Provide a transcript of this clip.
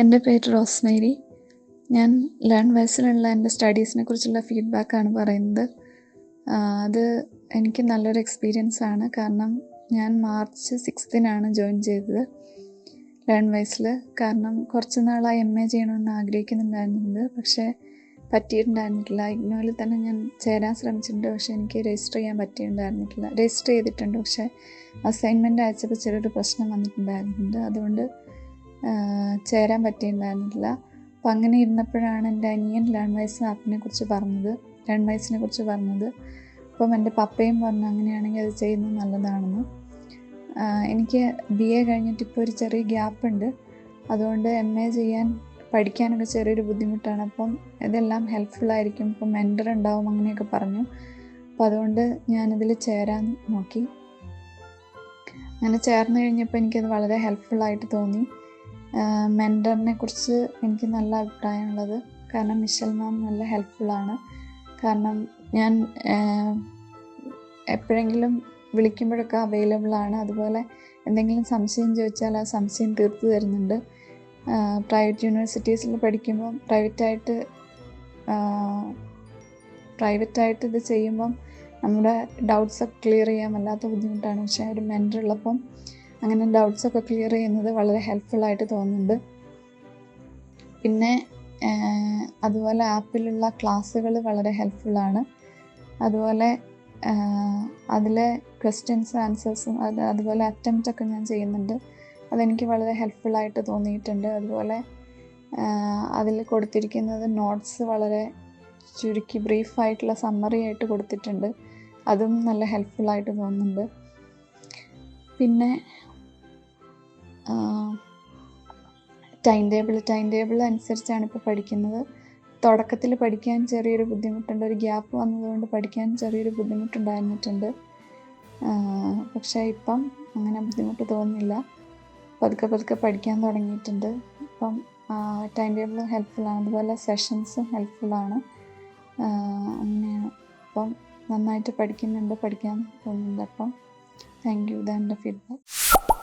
എന്റെ പേര് റോസ്മേരി. ഞാൻ ലേൺ വയസ്സിലുള്ള എന്റെ സ്റ്റഡീസിനെ കുറിച്ചുള്ള ഫീഡ്ബാക്കാണ് പറയുന്നത്. അത് എനിക്ക് നല്ലൊരു എക്സ്പീരിയൻസ് ആണ്. കാരണം ഞാൻ മാർച്ച് സിക്സ്തിനാണ് ജോയിൻ ചെയ്തത്. ലേൺ വയസ്സിൽ. കാരണം കുറച്ച് നാളായി എം എ ചെയ്യണമെന്ന് ആഗ്രഹിക്കുന്നുണ്ടായിരുന്നത്. പക്ഷേ പറ്റിയിട്ടുണ്ടായിരുന്നിട്ടില്ല. ഇഗ്നോയിൽ തന്നെ ഞാൻ ചേരാൻ ശ്രമിച്ചിട്ടുണ്ട്. പക്ഷേ എനിക്ക് രജിസ്റ്റർ ചെയ്യാൻ പറ്റിയിട്ടുണ്ടായിരുന്നിട്ടില്ല. രജിസ്റ്റർ ചെയ്തിട്ടുണ്ട്. പക്ഷേ അസൈൻമെന്റ് അയച്ചപ്പോൾ ചെറിയൊരു പ്രശ്നം വന്നിട്ടുണ്ടായിരുന്നുണ്ട്. അതുകൊണ്ട് ചേരാൻ പറ്റിയിട്ടുണ്ടായിരുന്നില്ല അപ്പം അങ്ങനെ ഇരുന്നപ്പോഴാണ് എന്റെ അനിയൻ ലേൺ വൈസ് ആപ്പിനെ കുറിച്ച് പറഞ്ഞത് ലേൺ വൈസിനെ കുറിച്ച് പറഞ്ഞത്. അപ്പം എന്റെ പപ്പയും പറഞ്ഞു അങ്ങനെയാണെങ്കിൽ അത് ചെയ്യുന്നത് നല്ലതാണെന്ന്. എനിക്ക് ബി എ കഴിഞ്ഞിട്ട് ഇപ്പോൾ ഒരു ചെറിയ ഗ്യാപ്പ് ഉണ്ട്. അതുകൊണ്ട് എം എ ചെയ്യാൻ പഠിക്കാനൊക്കെ ചെറിയൊരു ബുദ്ധിമുട്ടാണ്. അപ്പം ഇതെല്ലാം ഹെൽപ്ഫുൾ ആയിരിക്കും. ഇപ്പം മെന്റർ ഉണ്ടാവും അങ്ങനെയൊക്കെ പറഞ്ഞു. അപ്പം അതുകൊണ്ട് ഞാനിതിൽ ചേരാൻ നോക്കി. അങ്ങനെ ചേർന്ന് കഴിഞ്ഞപ്പോൾ എനിക്കത് വളരെ ഹെൽപ്ഫുൾ ആയിട്ട് തോന്നി. മെന്ററിനെ കുറിച്ച് എനിക്ക് നല്ല അഭിപ്രായമുള്ളത്. കാരണം മിഷൽ മാം നല്ല ഹെൽപ്ഫുള്ളാണ് കാരണം ഞാൻ എപ്പോഴെങ്കിലും വിളിക്കുമ്പോഴൊക്കെ അവൈലബിൾ ആണ്. അതുപോലെ എന്തെങ്കിലും സംശയം ചോദിച്ചാൽ ആ സംശയം തീർത്തു തരുന്നുണ്ട്. പ്രൈവറ്റ് യൂണിവേഴ്സിറ്റീസിൽ പഠിക്കുമ്പം പ്രൈവറ്റായിട്ട് പ്രൈവറ്റായിട്ട് ഇത് ചെയ്യുമ്പം നമ്മുടെ ഡൗട്ട്സ് ഒക്കെ ക്ലിയർ ചെയ്യാൻ വല്ലാത്ത ബുദ്ധിമുട്ടാണ്. പക്ഷേ ഒരു മെന്റർ ഉള്ളപ്പം അങ്ങനെ ഡൗട്ട്സൊക്കെ ക്ലിയർ ചെയ്യുന്നത് വളരെ ഹെൽപ്ഫുള്ളായിട്ട് തോന്നുന്നുണ്ട്. പിന്നെ അതുപോലെ ആപ്പിലുള്ള ക്ലാസ്സുകൾ വളരെ ഹെൽപ്ഫുള്ളാണ് അതുപോലെ അതിലെ ക്വസ്റ്റ്യൻസ് ആൻസേഴ്സും അത് അതുപോലെ അറ്റംപ്റ്റ് ഒക്കെ ഞാൻ ചെയ്യുന്നുണ്ട്. അതെനിക്ക് വളരെ ഹെൽപ്ഫുള്ളായിട്ട് തോന്നിയിട്ടുണ്ട്. അതുപോലെ അതിൽ കൊടുത്തിരിക്കുന്നത് നോട്ട്സ് വളരെ ചുരുക്കി ബ്രീഫായിട്ടുള്ള സമ്മറി ആയിട്ട് കൊടുത്തിട്ടുണ്ട്. അതും നല്ല ഹെൽപ്ഫുള്ളായിട്ട് തോന്നുന്നുണ്ട്. പിന്നെ ടൈം ടേബിൾ ടൈം ടേബിൾ അനുസരിച്ചാണ് ഇപ്പോൾ പഠിക്കുന്നത്. തുടക്കത്തിൽ പഠിക്കാൻ ചെറിയൊരു ബുദ്ധിമുട്ടുണ്ട്. ഒരു ഗ്യാപ്പ് വന്നതുകൊണ്ട് പഠിക്കാൻ ചെറിയൊരു ബുദ്ധിമുട്ടുണ്ടായിരുന്നിട്ടുണ്ട്. പക്ഷേ ഇപ്പം അങ്ങനെ ബുദ്ധിമുട്ട് തോന്നുന്നില്ല. പതുക്കെ പതുക്കെ പഠിക്കാൻ തുടങ്ങിയിട്ടുണ്ട്. ഇപ്പം ടൈം ടേബിൾ ഹെൽപ്ഫുള്ളാണ് അതുപോലെ സെഷൻസും ഹെൽപ്ഫുള്ളാണ് അങ്ങനെയാണ് അപ്പം നന്നായിട്ട് പഠിക്കുന്നുണ്ട്. പഠിക്കാൻ തോന്നുന്നുണ്ട് അപ്പം. താങ്ക് യു ഇതാണ് ഫീഡ്ബാക്ക്